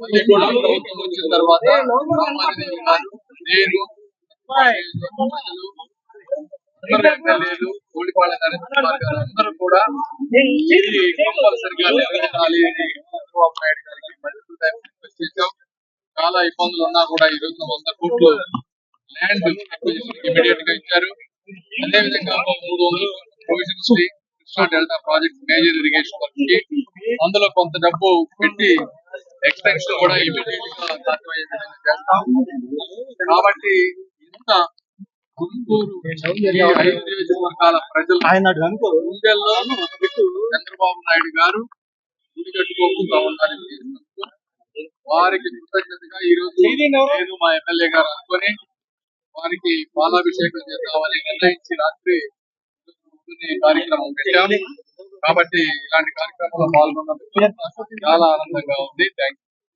ప్రభుత్వం వచ్చిన తర్వాత నేను అందరూ ఎమ్మెల్యేలు కోడిపాళ్ళ నరేంద్ర కుమార్ గారు అందరూ కూడా ఇది కంపల్సరిగా నెరవేరాలి అని చంద్రబాబు నాయుడు గారికి మల్టిపుల్ టైమ్స్ రిక్వెస్ట్ చేశాం. చాలా ఇబ్బందులు ఉన్నా కూడా ఈ రోజు వంద కోట్లు ల్యాండ్ ఇమీడియట్గా ఇచ్చారు. అదే విధంగా ఒక మూడు వందలు provisions Krishna delta project major irrigation వర్క్కి అందులో కొంత డబ్బు పెట్టి ఎక్స్టెన్షన్ కూడా ఇమీడియట్గా సాధ్యమయ్యే విధంగా చేస్తాం కాబట్టి ఇంత గుంటూరు ఐదు నియోజకవర్గాల ప్రజలు గుండెల్లో చంద్రబాబు నాయుడు గారు గుడి కట్టుకోకుండా ఉండాలని వారికి కృతజ్ఞతగా ఈ రోజు నేను మా ఎమ్మెల్యే గారు అనుకొని వారికి పాలాభిషేకం చేద్దామని నిర్ణయించి రాత్రి కార్యక్రమం పెట్టాం కాబట్టి ఇలాంటి కార్యక్రమంలో పాల్గొన్నందుకు చాలా ఆనందంగా ఉంది. థ్యాంక్